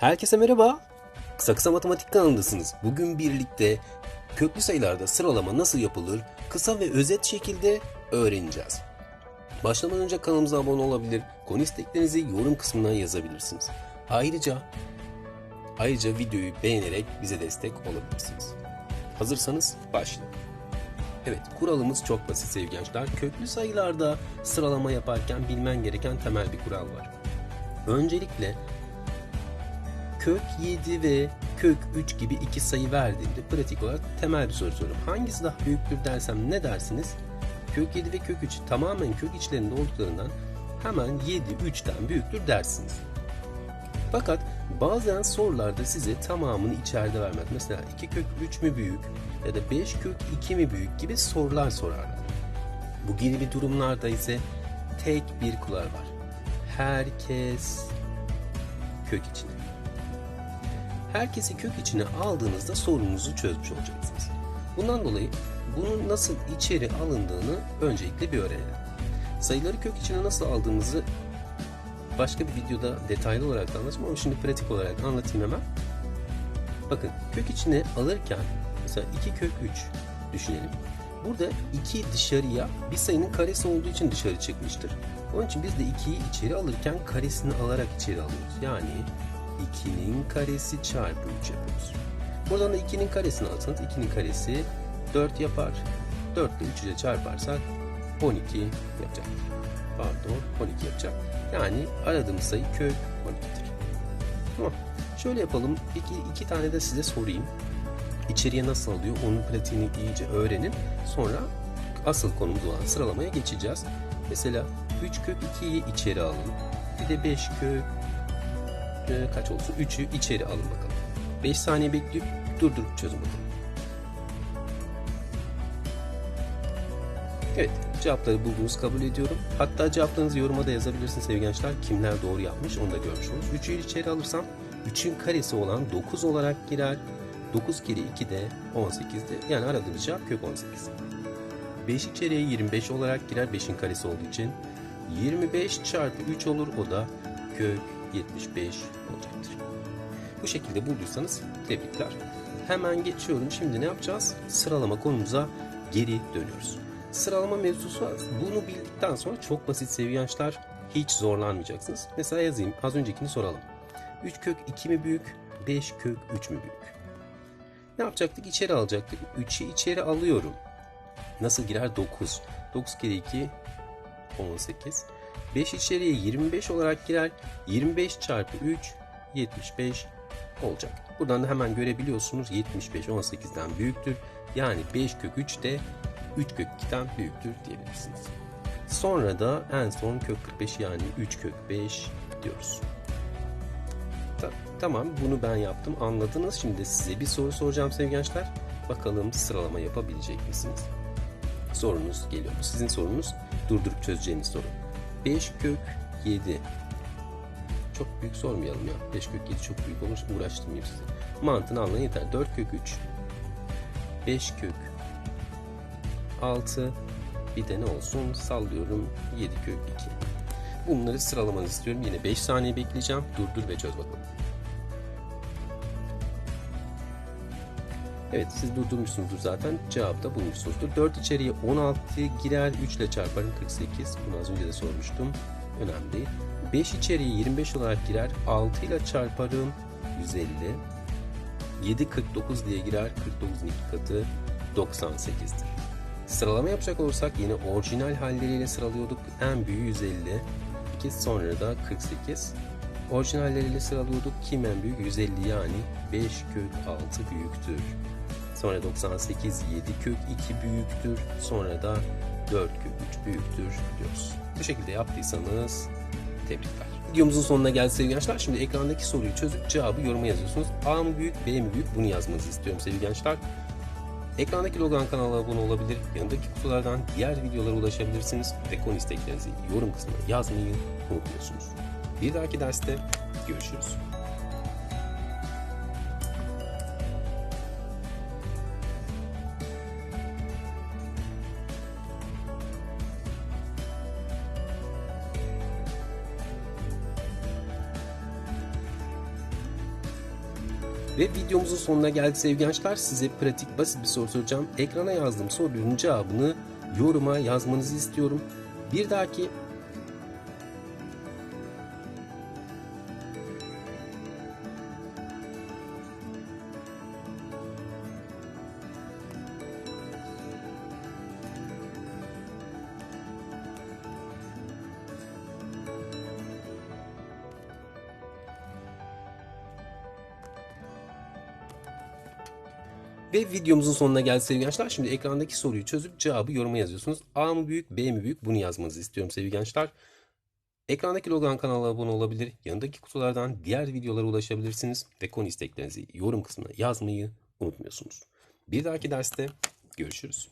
Herkese merhaba. Kısa Kısa Matematik kanalındasınız. Bugün birlikte köklü sayılarda sıralama nasıl yapılır kısa ve özet şekilde öğreneceğiz. Başlamadan önce kanalımıza abone olabilir, konu isteklerinizi yorum kısmından yazabilirsiniz. Ayrıca ayrıca videoyu beğenerek bize destek olabilirsiniz. Hazırsanız başlayalım. Evet, kuralımız çok basit sevgili gençler. Köklü sayılarda sıralama yaparken bilmen gereken temel bir kural var. Öncelikle kök 7 ve kök 3 gibi iki sayı verdiğimde pratik olarak temel bir soru soruyorum. Hangisi daha büyüktür dersem ne dersiniz? Kök 7 ve kök 3 tamamen kök içlerinde olduklarından hemen 7 3'ten büyüktür dersiniz. Fakat bazen sorularda size tamamını içeride vermez. Mesela 2 kök 3 mü büyük ya da 5 kök 2 mi büyük gibi sorular sorarlar. Bu gibi durumlarda ise tek bir kural var. Herkes kök içine. Herkesi kök içine aldığınızda sorununuzu çözmüş olacaksınız. Bundan dolayı bunun nasıl içeri alındığını öncelikle bir öğrenelim. Sayıları kök içine nasıl aldığımızı başka bir videoda detaylı olarak anlatacağım ama şimdi pratik olarak anlatayım hemen. Bakın kök içine alırken mesela 2 kök 3 düşünelim. Burada 2 dışarıya bir sayının karesi olduğu için dışarı çıkmıştır. Onun için biz de 2'yi içeri alırken karesini alarak içeri alıyoruz. Yani 2'nin karesi çarpı 3 yapıyoruz. Buradan da 2'nin karesini alırsanız 2'nin karesi 4 yapar. 4 ile 3'ü de çarparsak 12 yapacak. Pardon 12 yapacak. Yani aradığımız sayı kök 12'dir. Tamam. Şöyle yapalım. İki, iki tane de size sorayım. İçeriye nasıl alıyor onun pratiğini iyice öğrenin. Sonra asıl konumuz olan sıralamaya geçeceğiz. Mesela 3 kök 2'yi içeri alın. Bir de 5 kök e, kaç olsun? 3'ü içeri alın bakalım. 5 saniye bekleyip durdurup çözün bakalım. Evet, cevapları bulduğunuzu kabul ediyorum. Hatta cevaplarınızı yoruma da yazabilirsiniz sevgili gençler. Kimler doğru yapmış onu da görmüş oluruz. 3'ü içeri alırsam 3'ün karesi olan 9 olarak girer. 9 kere 2 de 18'de. Yani aradığımız cevap kök 18. 5 içeriye 25 olarak girer 5'in karesi olduğu için. 25 çarpı 3 olur o da kök 75 olacaktır. Bu şekilde bulduysanız tebrikler. Hemen geçiyorum. Şimdi ne yapacağız? Sıralama konumuza geri dönüyoruz. Sıralama mevzusu. Bunu bildikten sonra çok basit sevgili gençler. Hiç zorlanmayacaksınız. Mesela yazayım. Az öncekini soralım. 3 kök 2 mi büyük? 5 kök 3 mü büyük? Ne yapacaktık? İçeri alacaktık. 3'ü içeri alıyorum. Nasıl girer? 9. 9 kere 2 18. 5 içeriye 25 olarak girer. 25 çarpı 3 75 olacak. Buradan da hemen görebiliyorsunuz 75 18'den büyüktür. Yani 5 kök 3 de 3 kök 2'den büyüktür diyebilirsiniz. Sonra da en son kök 45 yani 3 kök 5 diyoruz. Ta- tamam bunu ben yaptım anladınız. Şimdi size bir soru soracağım sevgili gençler. Bakalım sıralama yapabilecek misiniz? Sorunuz geliyor. Sizin sorunuz durdurup çözeceğiniz soru. 5 kök 7. Çok büyük sormayalım ya. 5 kök 7 çok büyük olur. Uğraştırmayayım sizi. Mantığını anlayın yeter. 4 kök 3. 5 kök 6. Bir de ne olsun? Sallıyorum 7 kök 2. Bunları sıralamanızı istiyorum. Yine 5 saniye bekleyeceğim. Durdur ve çöz bakalım. Evet siz durdurmuşsunuzdur zaten. Cevabı da bulmuşsunuzdur. 4 içeriye 16 girer. 3 ile çarparım 48. Bunu az önce de sormuştum. Önemli değil. 5 içeriye 25 olarak girer. 6 ile çarparım 150. 7 49 diye girer. 49'un iki katı 98'dir. Sıralama yapacak olursak yine orijinal halleriyle sıralıyorduk. En büyüğü 150. 2 sonra da 48. Orijinalleriyle sıralıyorduk. Kim en büyük? 150 yani 5 kök 6 büyüktür. Sonra 98 7 kök 2 büyüktür. Sonra da 4 kök 3 büyüktür diyoruz. Bu şekilde yaptıysanız tebrikler. Videomuzun sonuna geldik sevgili gençler. Şimdi ekrandaki soruyu çözüp cevabı yoruma yazıyorsunuz. A mı büyük, B mi büyük bunu yazmanızı istiyorum sevgili gençler. Ekrandaki logan kanala abone olabilir, yanındaki kutulardan diğer videolara ulaşabilirsiniz ve konu isteklerinizi yorum kısmına yazmayı unutmuyorsunuz. Bir dahaki derste görüşürüz. Ve videomuzun sonuna geldik sevgili gençler. Size pratik basit bir soru soracağım. Ekrana yazdığım sorunun cevabını yoruma yazmanızı istiyorum. Bir dahaki Ve videomuzun sonuna geldik sevgili gençler. Şimdi ekrandaki soruyu çözüp cevabı yoruma yazıyorsunuz. A mı büyük, B mi büyük bunu yazmanızı istiyorum sevgili gençler. Ekrandaki logodan kanala abone olabilir. Yanındaki kutulardan diğer videolara ulaşabilirsiniz. Ve konu isteklerinizi yorum kısmına yazmayı unutmuyorsunuz. Bir dahaki derste görüşürüz.